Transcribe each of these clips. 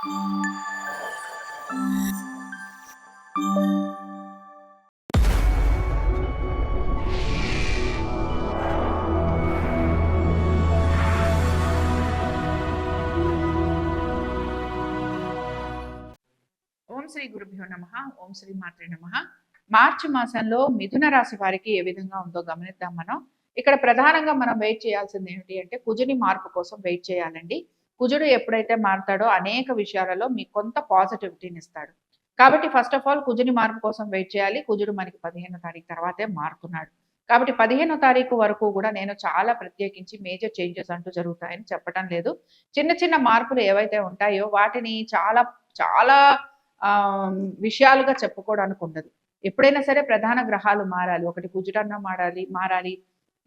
ఓం శ్రీ గురుభ్యో నమ ఓం శ్రీ మాత్రే నమ. మార్చి మాసంలో మిథున రాశి వారికి ఏ విధంగా ఉందో గమనిద్దాం మనం. ఇక్కడ ప్రధానంగా మనం వెయిట్ చేయాల్సింది ఏమిటి అంటే కుజుని మార్పు కోసం వెయిట్ చేయాలండి. కుజుడు ఎప్పుడైతే మారుతాడో అనేక విషయాలలో మీకు కొంత పాజిటివిటీని ఇస్తాడు. కాబట్టి ఫస్ట్ ఆఫ్ ఆల్ కుజుని మార్పు కోసం వెయిట్ చేయాలి. కుజుడు మనకి పదిహేనో తారీఖు తర్వాతే మారుతున్నాడు. కాబట్టి పదిహేనో తారీఖు వరకు కూడా నేను చాలా ప్రత్యేకించి మేజర్ చేంజెస్ అంటూ జరుగుతాయని చెప్పడం లేదు. చిన్న చిన్న మార్పులు ఏవైతే ఉంటాయో వాటిని చాలా చాలా విషయాలుగా చెప్పుకోవడానికి ఉండదు. ఎప్పుడైనా సరే ప్రధాన గ్రహాలు మారాలి. ఒకటి కుజుడన్న మారాలి మారాలి.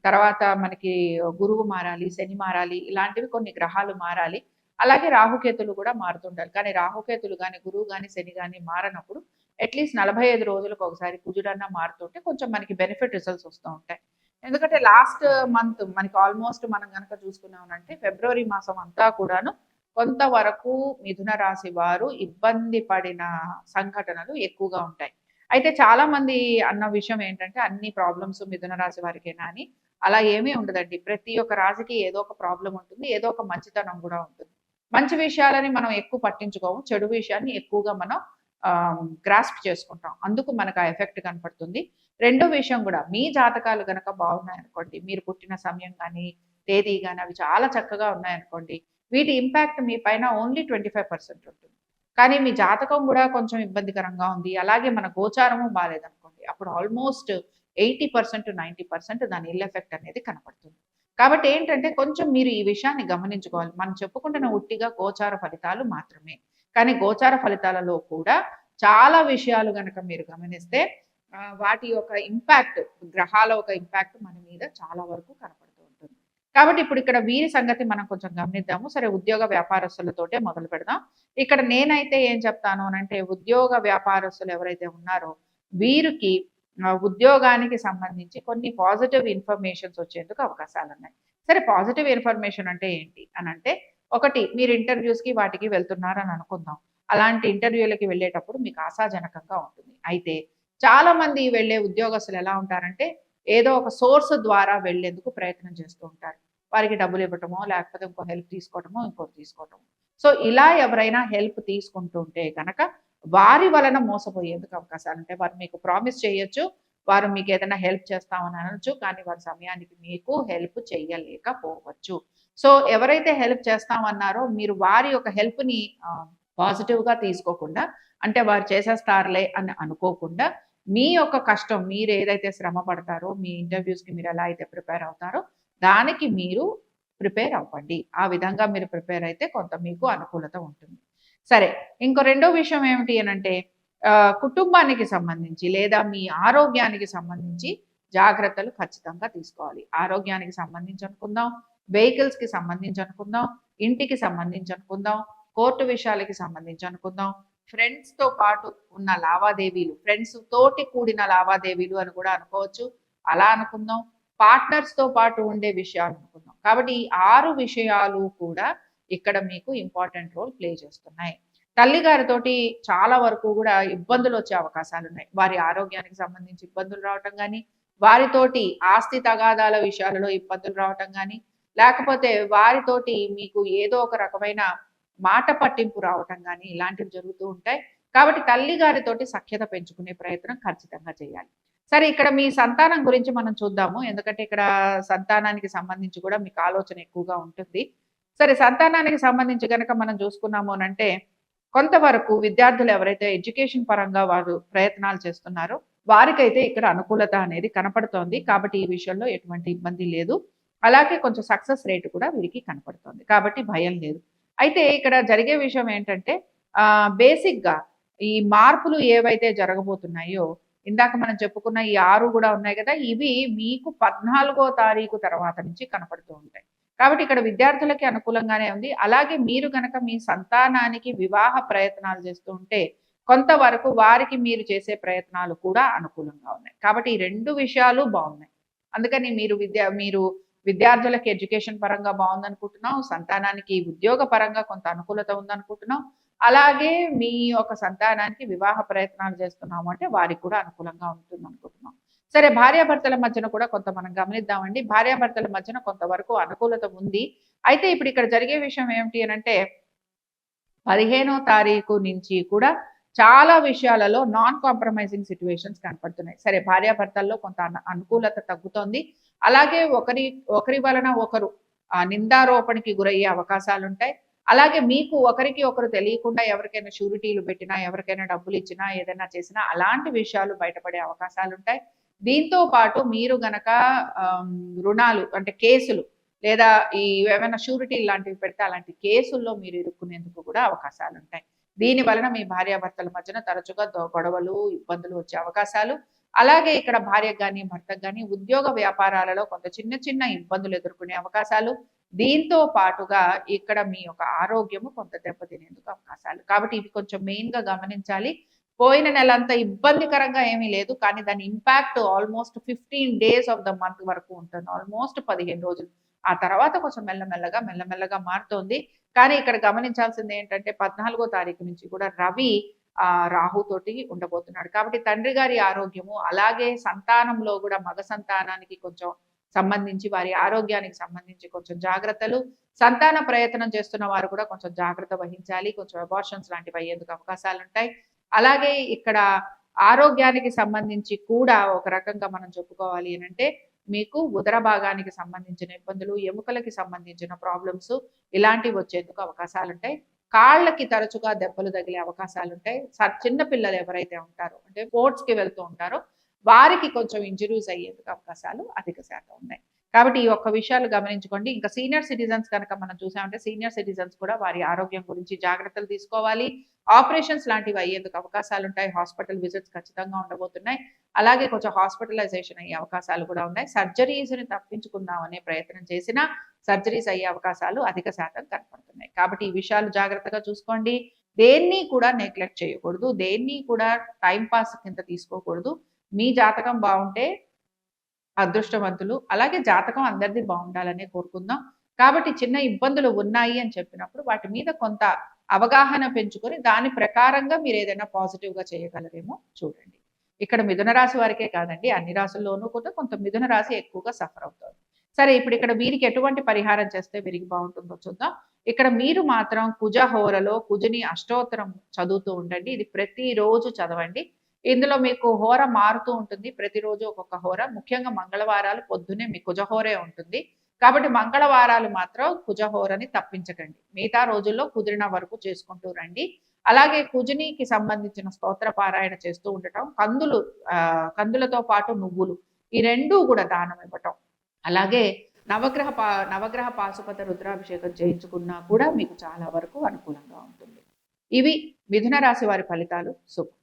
తర్వాత మనకి గురువు మారాలి శని మారాలి ఇలాంటివి కొన్ని గ్రహాలు మారాలి. అలాగే రాహుకేతులు కూడా మారుతుండాలి కానీ రాహుకేతులు కానీ గురువు కానీ శని కానీ మారనప్పుడు అట్లీస్ట్ నలభై ఐదు రోజులకు ఒకసారి కుజుడన్నా మారుతుంటే కొంచెం మనకి బెనిఫిట్ రిజల్ట్స్ వస్తూ ఉంటాయి. ఎందుకంటే లాస్ట్ మంత్ మనకి ఆల్మోస్ట్ మనం కనుక చూసుకున్నామంటే ఫిబ్రవరి మాసం అంతా కూడాను కొంతవరకు మిథున రాశి వారు ఇబ్బంది పడిన సంఘటనలు ఎక్కువగా ఉంటాయి. అయితే చాలా మంది అన్న విషయం ఏంటంటే అన్ని ప్రాబ్లమ్స్ మిథున రాశి వారికేనా అని అలా ఏమీ ఉండదండి. ప్రతి ఒక్క రాశికి ఏదో ఒక ప్రాబ్లం ఉంటుంది ఏదో ఒక మంచితనం కూడా ఉంటుంది. మంచి విషయాలని మనం ఎక్కువ పట్టించుకోము చెడు విషయాన్ని ఎక్కువగా మనం గ్రాస్ప్ చేసుకుంటాం. అందుకు మనకు ఆ ఎఫెక్ట్ కనపడుతుంది. రెండో విషయం కూడా మీ జాతకాలు కనుక బాగున్నాయనుకోండి మీరు పుట్టిన సమయం కానీ తేదీ కానీ అవి చాలా చక్కగా ఉన్నాయనుకోండి వీటి ఇంపాక్ట్ మీ పైన ఓన్లీ ట్వంటీ ఫైవ్ పర్సెంట్ ఉంటుంది. కానీ మీ జాతకం కూడా కొంచెం ఇబ్బందికరంగా ఉంది. అలాగే మన గోచారము బాగాలేదనుకోండి అప్పుడు almost eighty percent ninety percent దాని ఇల్ ఎఫెక్ట్ అనేది కనపడుతుంది. కాబట్టి ఏంటంటే కొంచెం మీరు ఈ విషయాన్ని గమనించుకోవాలి. మనం చెప్పుకుంటున్న ఉట్టిగా గోచార ఫలితాలు మాత్రమే. కానీ గోచార ఫలితాలలో కూడా చాలా విషయాలు కనుక మీరు గమనిస్తే వాటి యొక్క ఇంపాక్ట్ గ్రహాల ఒక ఇంపాక్ట్ మన మీద చాలా వరకు కనపడుతూ ఉంటుంది. కాబట్టి ఇప్పుడు ఇక్కడ వీరి సంగతి మనం కొంచెం గమనిద్దాము. సరే ఉద్యోగ వ్యాపారస్తులతోటే మొదలు పెడదాం. ఇక్కడ నేనైతే ఏం చెప్తాను అంటే ఉద్యోగ వ్యాపారస్తులు ఎవరైతే ఉన్నారో వీరికి ఉద్యోగానికి సంబంధించి కొన్ని పాజిటివ్ ఇన్ఫర్మేషన్స్ వచ్చేందుకు అవకాశాలు ఉన్నాయి సరే పాజిటివ్ ఇన్ఫర్మేషన్ అంటే ఏంటి? అని అంటే ఒకటి మీరు ఇంటర్వ్యూస్కి వాటికి వెళ్తున్నారని అనుకుందాం. అలాంటి ఇంటర్వ్యూలకి వెళ్ళేటప్పుడు మీకు ఆశాజనకంగా ఉంటుంది. అయితే చాలా మంది వెళ్ళే ఉద్యోగస్తులు ఎలా ఉంటారంటే ఏదో ఒక సోర్స్ ద్వారా వెళ్ళేందుకు ప్రయత్నం చేస్తూ ఉంటారు. వారికి డబ్బులు ఇవ్వటమో లేకపోతే ఇంకో హెల్ప్ తీసుకోవటమో ఇంకోటి తీసుకోవటమో. సో ఇలా ఎవరైనా హెల్ప్ తీసుకుంటుంటే కనుక వారి వలన మోసపోయేందుకు అవకాశాలు ఉంటాయి? వారు మీకు ప్రామిస్ చేయొచ్చు వారు మీకు ఏదైనా హెల్ప్ చేస్తామని అనొచ్చు కానీ వారి సమయానికి మీకు హెల్ప్ చేయలేకపోవచ్చు. సో ఎవరైతే హెల్ప్ చేస్తామన్నారో మీరు వారి యొక్క హెల్ప్ని పాజిటివ్గా తీసుకోకుండా అంటే వారు చేసేస్తారులే అని అనుకోకుండా మీ యొక్క కష్టం మీరు ఏదైతే శ్రమ పడతారో మీ ఇంటర్వ్యూస్కి మీరు ఎలా అయితే ప్రిపేర్ అవుతారో దానికి మీరు ప్రిపేర్ అవ్వండి. ఆ విధంగా మీరు ప్రిపేర్ అయితే కొంత మీకు అనుకూలత ఉంటుంది. సరే ఇంకో రెండో విషయం ఏమిటి అనంటే కుటుంబానికి సంబంధించి లేదా మీ ఆరోగ్యానికి సంబంధించి జాగ్రత్తలు ఖచ్చితంగా తీసుకోవాలి. ఆరోగ్యానికి సంబంధించి అనుకుందాం వెహికల్స్కి సంబంధించి అనుకుందాం ఇంటికి సంబంధించి అనుకుందాం కోర్టు విషయాలకి సంబంధించి అనుకుందాం. ఫ్రెండ్స్తో పాటు ఉన్న లావాదేవీలు ఫ్రెండ్స్ తోటి కూడిన లావాదేవీలు అని కూడా అనుకోవచ్చు. అలా అనుకుందాం పార్ట్నర్స్తో పాటు ఉండే విషయాలు అనుకుందాం. కాబట్టి ఈ ఆరు విషయాలు కూడా ఇక్కడ మీకు ఇంపార్టెంట్ రోల్ ప్లే చేస్తున్నాయి. తల్లిగారితోటి చాలా వరకు కూడా ఇబ్బందులు వచ్చే అవకాశాలు ఉన్నాయి. వారి ఆరోగ్యానికి సంబంధించి ఇబ్బందులు రావటం కానీ వారితోటి ఆస్తి తగాదాల విషయాలలో ఇబ్బందులు రావటం కానీ లేకపోతే వారితోటి మీకు ఏదో ఒక రకమైన మాట పట్టింపు రావటం కానీ ఇలాంటివి జరుగుతూ ఉంటాయి. కాబట్టి తల్లి గారితోటి సఖ్యత పెంచుకునే ప్రయత్నం ఖచ్చితంగా చేయాలి. సరే ఇక్కడ మీ సంతానం గురించి మనం చూద్దాము. ఎందుకంటే ఇక్కడ సంతానానికి సంబంధించి కూడా మీకు ఆలోచన ఎక్కువగా ఉంటుంది. సరే సంతానానికి సంబంధించి కనుక మనం చూసుకున్నాము అంటే కొంతవరకు విద్యార్థులు ఎవరైతే ఎడ్యుకేషన్ పరంగా వారు ప్రయత్నాలు చేస్తున్నారో వారికైతే ఇక్కడ అనుకూలత అనేది కనపడుతోంది. కాబట్టి ఈ విషయంలో ఎటువంటి ఇబ్బంది లేదు. అలాగే కొంచెం సక్సెస్ రేటు కూడా వీరికి కనపడుతోంది. కాబట్టి భయం లేదు. అయితే ఇక్కడ జరిగే విషయం ఏంటంటే బేసిక్గా ఈ మార్పులు ఏవైతే జరగబోతున్నాయో ఇందాక మనం చెప్పుకున్న ఈ ఆరు కూడా ఉన్నాయి కదా ఇవి మీకు పద్నాలుగో తారీఖు తర్వాత నుంచి కనపడుతూ ఉంటాయి. కాబట్టి ఇక్కడ విద్యార్థులకి అనుకూలంగానే ఉంది. అలాగే మీరు కనుక మీ సంతానానికి వివాహ ప్రయత్నాలు చేస్తూ ఉంటే కొంతవరకు వారికి మీరు చేసే ప్రయత్నాలు కూడా అనుకూలంగా ఉన్నాయి. కాబట్టి ఈ రెండు విషయాలు బాగున్నాయి. అందుకని మీరు విద్యా మీరు విద్యార్థులకి ఎడ్యుకేషన్ పరంగా బాగుందనుకుంటున్నాం సంతానానికి ఉద్యోగ పరంగా కొంత అనుకూలత ఉందనుకుంటున్నాం అలాగే మీ యొక్క సంతానానికి వివాహ ప్రయత్నాలు చేస్తున్నాము అంటే వారికి కూడా అనుకూలంగా ఉంటుంది అనుకుంటున్నాం సరే భార్యాభర్తల మధ్యన కూడా కొంత మనం గమనిద్దామండి. భార్యాభర్తల మధ్యన కొంతవరకు అనుకూలత ఉంది. అయితే ఇప్పుడు ఇక్కడ జరిగే విషయం ఏమిటి అని అంటే పదిహేనో తారీఖు నుంచి కూడా చాలా విషయాలలో నాన్ కాంప్రమైజింగ్ సిచ్యువేషన్స్ కనపడుతున్నాయి. సరే భార్యాభర్తల్లో కొంత అనుకూలత తగ్గుతోంది. అలాగే ఒకరి ఒకరి వలన ఒకరు ఆ నిందారోపణకి గురయ్యే అవకాశాలు ఉంటాయి అలాగే మీకు ఒకరికి ఒకరు తెలియకుండా ఎవరికైనా షూరిటీలు పెట్టినా ఎవరికైనా డబ్బులు ఇచ్చినా ఏదైనా చేసినా అలాంటి విషయాలు బయటపడే అవకాశాలు ఉంటాయి దీంతో పాటు మీరు గనక రుణాలు అంటే కేసులు లేదా ఈ ఏమైనా షూరిటీ లాంటివి పెడితే అలాంటి కేసుల్లో మీరు ఇరుక్కునేందుకు కూడా అవకాశాలు ఉంటాయి దీని వలన మీ భార్యాభర్తల మధ్యన తరచుగా గొడవలు ఇబ్బందులు వచ్చే అవకాశాలు. అలాగే ఇక్కడ భార్యకు కానీ భర్తకు కానీ ఉద్యోగ వ్యాపారాలలో కొంత చిన్న చిన్న ఇబ్బందులు ఎదుర్కొనే అవకాశాలు. దీంతో పాటుగా ఇక్కడ మీ యొక్క ఆరోగ్యము కొంత దెబ్బతినేందుకు అవకాశాలు. కాబట్టి ఇవి కొంచెం మెయిన్గా గమనించాలి. పోయిన నెల అంత ఇబ్బందికరంగా ఏమీ లేదు కానీ దాని impact almost fifteen days of the month వరకు ఉంటుంది. ఆల్మోస్ట్ పదిహేను రోజులు. ఆ తర్వాత కొంచెం మెల్లమెల్లగా మెల్లమెల్లగా మారుతోంది. కానీ ఇక్కడ గమనించాల్సింది ఏంటంటే పద్నాలుగో తారీఖు నుంచి కూడా రవి ఆ రాహుతోటి ఉండబోతున్నాడు. కాబట్టి తండ్రి గారి ఆరోగ్యము అలాగే సంతానంలో కూడా మగ సంతానానికి కొంచెం సంబంధించి వారి ఆరోగ్యానికి సంబంధించి కొంచెం జాగ్రత్తలు సంతాన ప్రయత్నం చేస్తున్న వారు కూడా కొంచెం జాగ్రత్త వహించాలి. కొంచెం అబార్షన్స్ లాంటివి అయ్యేందుకు అవకాశాలు ఉంటాయి అలాగే ఇక్కడ ఆరోగ్యానికి సంబంధించి కూడా ఒక రకంగా మనం చెప్పుకోవాలి ఏంటంటే అంటే మీకు ఉదర భాగానికి సంబంధించిన ఇబ్బందులు ఎముకలకి సంబంధించిన ప్రాబ్లమ్స్ ఇలాంటివి వచ్చేందుకు అవకాశాలు ఉంటాయి కాళ్ళకి తరచుగా దెబ్బలు తగిలే అవకాశాలు ఉంటాయి స- చిన్న పిల్లలు ఎవరైతే ఉంటారో అంటే స్పోర్ట్స్కి వెళ్తూ ఉంటారో వారికి కొంచెం ఇంజరీస్ అయ్యేందుకు అవకాశాలు అధిక శాతం ఉన్నాయి. కాబట్టి ఈ ఒక్క విషయాలు గమనించుకోండి. ఇంకా సీనియర్ సిటిజన్స్ కనుక మనం చూసామంటే సీనియర్ సిటిజన్స్ కూడా వారి ఆరోగ్యం గురించి జాగ్రత్తలు తీసుకోవాలి. ఆపరేషన్స్ లాంటివి అయ్యేందుకు అవకాశాలు ఉంటాయి. హాస్పిటల్ విజిట్స్ ఖచ్చితంగా ఉండబోతున్నాయి. అలాగే కొంచెం హాస్పిటలైజేషన్ అయ్యే అవకాశాలు కూడా ఉన్నాయి. సర్జరీస్ని తప్పించుకుందాం అనే ప్రయత్నం చేసినా సర్జరీస్ అయ్యే అవకాశాలు అధిక శాతం కనపడుతున్నాయి. కాబట్టి ఈ విషయాలు జాగ్రత్తగా చూసుకోండి. దేన్ని కూడా నెగ్లెక్ట్ చేయకూడదు. దేన్ని కూడా టైం పాస్ కింద తీసుకోకూడదు. మీ జాతకం బాగుంటే అదృష్టవంతులు. అలాగే జాతకం అందరిది బాగుండాలనే కోరుకుందాం. కాబట్టి చిన్న ఇబ్బందులు ఉన్నాయి అని చెప్పినప్పుడు వాటి మీద కొంత అవగాహన పెంచుకొని దాని ప్రకారంగా మీరు ఏదైనా పాజిటివ్గా చేయగలరేమో చూడండి. ఇక్కడ మిథున రాశి వారికే కాదండి అన్ని రాసుల్లోనూ కూడా కొంత మిథున రాశి ఎక్కువగా సఫర్ అవుతుంది. సరే ఇప్పుడు ఇక్కడ వీరికి ఎటువంటి పరిహారం చేస్తే వీరికి బాగుంటుందో చూద్దాం. ఇక్కడ మీరు మాత్రం కుజ హోరలో కుజుని అష్టోత్తరం చదువుతూ ఉండండి. ఇది ప్రతిరోజు చదవండి. ఇందులో మీకు హోర మారుతూ ఉంటుంది. ప్రతిరోజు ఒక్కొక్క హోర. ముఖ్యంగా మంగళవారాలు పొద్దునే మీ కుజహోరే ఉంటుంది. కాబట్టి మంగళవారాలు మాత్రం కుజహోరని తప్పించకండి. మిగతా రోజుల్లో కుదిరిన వరకు చేసుకుంటూ రండి. అలాగే కుజునికి సంబంధించిన స్తోత్ర పారాయణ చేస్తూ ఉండటం కందులు కందులతో పాటు నువ్వులు ఈ రెండూ కూడా దానం ఇవ్వటం. అలాగే నవగ్రహ పా నవగ్రహ పాశుపత రుద్రాభిషేకం చేయించుకున్నా కూడా మీకు చాలా వరకు అనుకూలంగా ఉంటుంది. ఇవి మిథున రాశి వారి ఫలితాలు. శుభం.